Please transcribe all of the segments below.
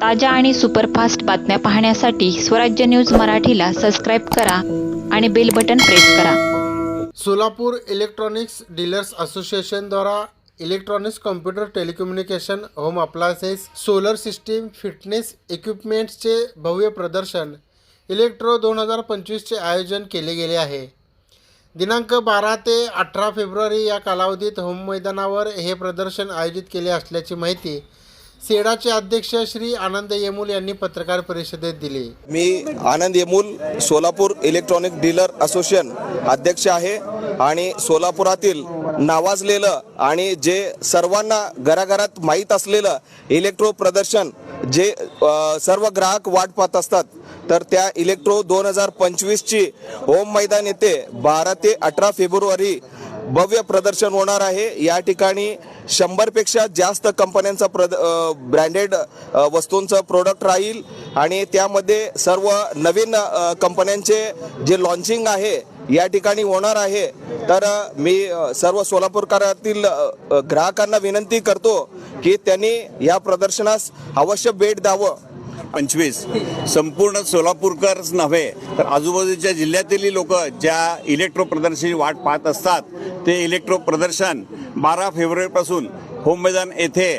ताज्या आणि सुपरफास्ट बातम्या पाहण्यासाठी स्वराज्य न्यूज मराठीला सबस्क्राईब करा आणि बेल बटन प्रेस करा. Solapur electronics dealers असोसिएशनद्वारा electronics computer telecommunication home appliances solar system fitness इक्विपमेंट्सचे भव्य प्रदर्शन इलेक्ट्रो दोन हजार पंचवीसचे आयोजन केले गेले आहे. दिनांक बारा ते अठरा फेब्रुवारी या कालावधीत होम मैदानावर हे प्रदर्शन आयोजित केले असल्याची माहिती सेडाचे अध्यक्ष श्री आनंद येमूल यांनी पत्रकार परिषदेत दिली. मी Anand Yemul Solapur electronic dealer association अध्यक्ष आहे आणि सोलापुरातील नावाजलेलं आणि जे सर्वांना घराघरात माहीत असलेलं इलेक्ट्रो प्रदर्शन जे सर्व ग्राहक वाट पाहत असतात तर त्या इलेक्ट्रो दोन हजार पंचवीसची होम मैदान येथे बारा ते अठरा फेब्रुवारी भव्य प्रदर्शन होणार आहे. या ठिकाणी शंभरपेक्षा जास्त कंपन्यांचा प्रद ब्रँडेड वस्तूंचं प्रोडक्ट राहील. आणि त्यामध्ये सर्व नवीन कंपन्यांचे जे लॉन्चिंग आहे या ठिकाणी होणार आहे. तर मी सर्व सोलापूरकरातील ग्राहकांना विनंती करतो की त्यांनी या प्रदर्शनास अवश्य भेट द्यावं. पंचवीस. संपूर्ण सोलापूरकरच नव्हे तर आजूबाजूच्या जिल्ह्यातील लोक ज्या इलेक्ट्रो प्रदर्शनाची वाट पाहत असतात ते इलेक्ट्रो प्रदर्शन बारा फेब्रुवारीपासून होम मैदान येथे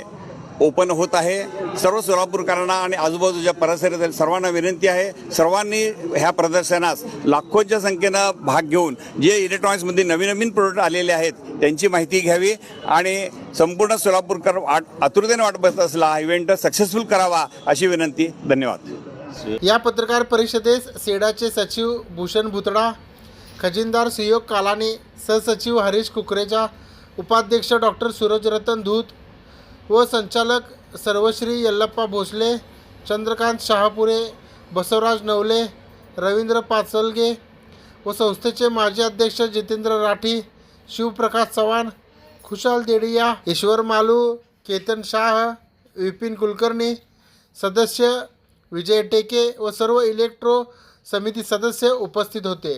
ओपन होत आहे. सर्व सोलापूरकरांना आणि आजूबाजूच्या परिसरातील सर्वांना विनंती आहे. सर्वांनी ह्या प्रदर्शनास लाखोच्या संख्येनं भाग घेऊन जे इलेक्ट्रॉनिक्समध्ये नवीन नवीन प्रोडक्ट आलेले आहेत त्यांची माहिती घ्यावी आणि संपूर्ण सोलापूरकर वाट आतुरतेने वाट बसत असला हा इव्हेंट सक्सेसफुल करावा अशी विनंती. धन्यवाद. या पत्रकार परिषदेस सेडाचे सचिव भूषण भुतडा खजिनदार सुयोग कालानी सहसचिव हरीश कुकरेजा उपाध्यक्ष डॉक्टर सूरज रतन धूत व संचालक सर्वश्री यल्लप्पा भोसले चंद्रकांत शहापुरे बसवराज नवले रवींद्र पाचलगे व संस्थेचे माजी अध्यक्ष जितेंद्र राठी शिवप्रकाश चव्हाण खुशाल देडिया ईश्वर मालू केतन शाह विपिन कुलकर्णी सदस्य विजय टेके व सर्व इलेक्ट्रो समिती सदस्य उपस्थित होते.